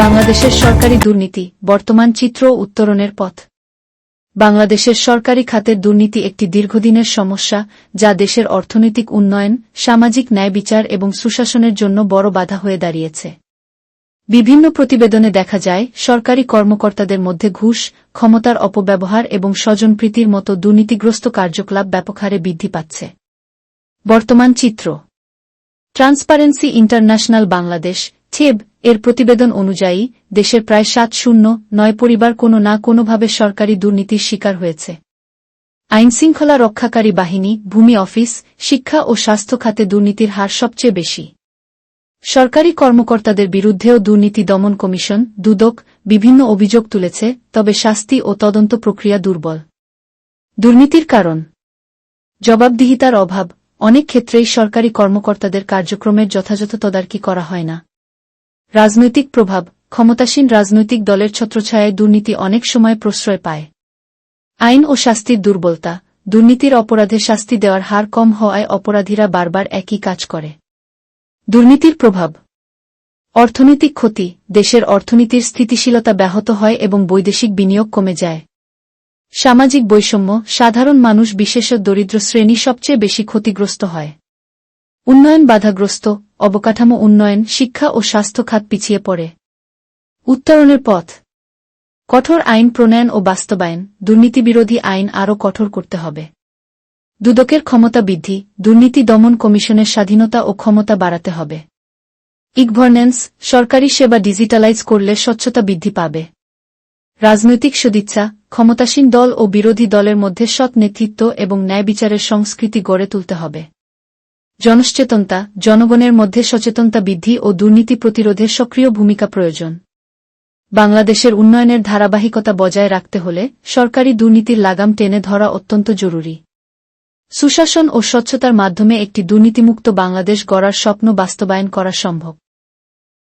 বাংলাদেশের সরকারি দুর্নীতি, বর্তমান চিত্র উত্তরণের পথ। বাংলাদেশের সরকারি খাতের দুর্নীতি একটি দীর্ঘদিনের সমস্যা, যা দেশের অর্থনৈতিক উন্নয়ন, সামাজিক ন্যায় বিচার এবং সুশাসনের জন্য বড় বাধা হয়ে দাঁড়িয়েছে। বিভিন্ন প্রতিবেদনে দেখা যায়, সরকারি কর্মকর্তাদের মধ্যে ঘুষ, ক্ষমতার অপব্যবহার এবং স্বজনপ্রীতির মতো দুর্নীতিগ্রস্ত কার্যকলাপ ব্যাপক হারে বৃদ্ধি পাচ্ছে। বর্তমান চিত্র। ট্রান্সপারেন্সি ইন্টারন্যাশনাল বাংলাদেশ ছেব এর প্রতিবেদন অনুযায়ী, দেশের প্রায় সাত শূন্য, নয় পরিবার কোনো না কোনোভাবে সরকারি দুর্নীতির শিকার হয়েছে। আইনশৃঙ্খলা রক্ষাকারী বাহিনী, ভূমি অফিস, শিক্ষা ও স্বাস্থ্য খাতে দুর্নীতির হার সবচেয়ে বেশি। সরকারি কর্মকর্তাদের বিরুদ্ধেও দুর্নীতি দমন কমিশন, দুদক, বিভিন্ন অভিযোগ তুলেছে, তবে শাস্তি ও তদন্ত প্রক্রিয়া দুর্বল। দুর্নীতির কারণ? জবাবদিহিতার অভাব। অনেক ক্ষেত্রেই সরকারি কর্মকর্তাদের কার্যক্রমের যথাযথ তদারকি করা হয় না। রাজনৈতিক প্রভাব, ক্ষমতাসীন রাজনৈতিক দলের ছত্রছায়ায় দুর্নীতি অনেক সময় প্রশ্রয় পায়। আইন ও শাস্তির দুর্বলতা, দুর্নীতির অপরাধে শাস্তি দেওয়ার হার কম হওয়ায় অপরাধীরা বারবার একই কাজ করে। দুর্নীতির প্রভাব, অর্থনৈতিক ক্ষতি, দেশের অর্থনীতির স্থিতিশীলতা ব্যাহত হয় এবং বৈদেশিক বিনিয়োগ কমে যায়। সামাজিক বৈষম্য, সাধারণ মানুষ বিশেষ দরিদ্র শ্রেণি সবচেয়ে বেশি ক্ষতিগ্রস্ত হয়। উন্নয়ন বাধাগ্রস্ত, অবকাঠামো উন্নয়ন, শিক্ষা ও স্বাস্থ্য খাত পিছিয়ে পড়ে। উত্তরণের পথ। কঠোর আইন প্রণয়ন ও বাস্তবায়ন, দুর্নীতিবিরোধী আইন আরও কঠোর করতে হবে। দুদকের ক্ষমতা বৃদ্ধি, দুর্নীতি দমন কমিশনের স্বাধীনতা ও ক্ষমতা বাড়াতে হবে। ইগভর্নেন্স, সরকারি সেবা ডিজিটালাইজ করলে স্বচ্ছতা বৃদ্ধি পাবে। রাজনৈতিক সদিচ্ছা, ক্ষমতাসীন দল ও বিরোধী দলের মধ্যে সৎ নেতৃত্ব এবং ন্যায় বিচারের সংস্কৃতি গড়ে তুলতে হবে। জনসচেতনতা জনগণের মধ্যে সচেতনতা বৃদ্ধি ও দুর্নীতি প্রতিরোধে সক্রিয় ভূমিকা প্রয়োজন। বাংলাদেশের উন্নয়নের ধারাবাহিকতা বজায় রাখতে হলে সরকারি দুর্নীতির লাগাম টেনে ধরা অত্যন্ত জরুরি। সুশাসন ও স্বচ্ছতার মাধ্যমে একটি দুর্নীতিমুক্ত বাংলাদেশ গড়ার স্বপ্ন বাস্তবায়ন করা সম্ভব।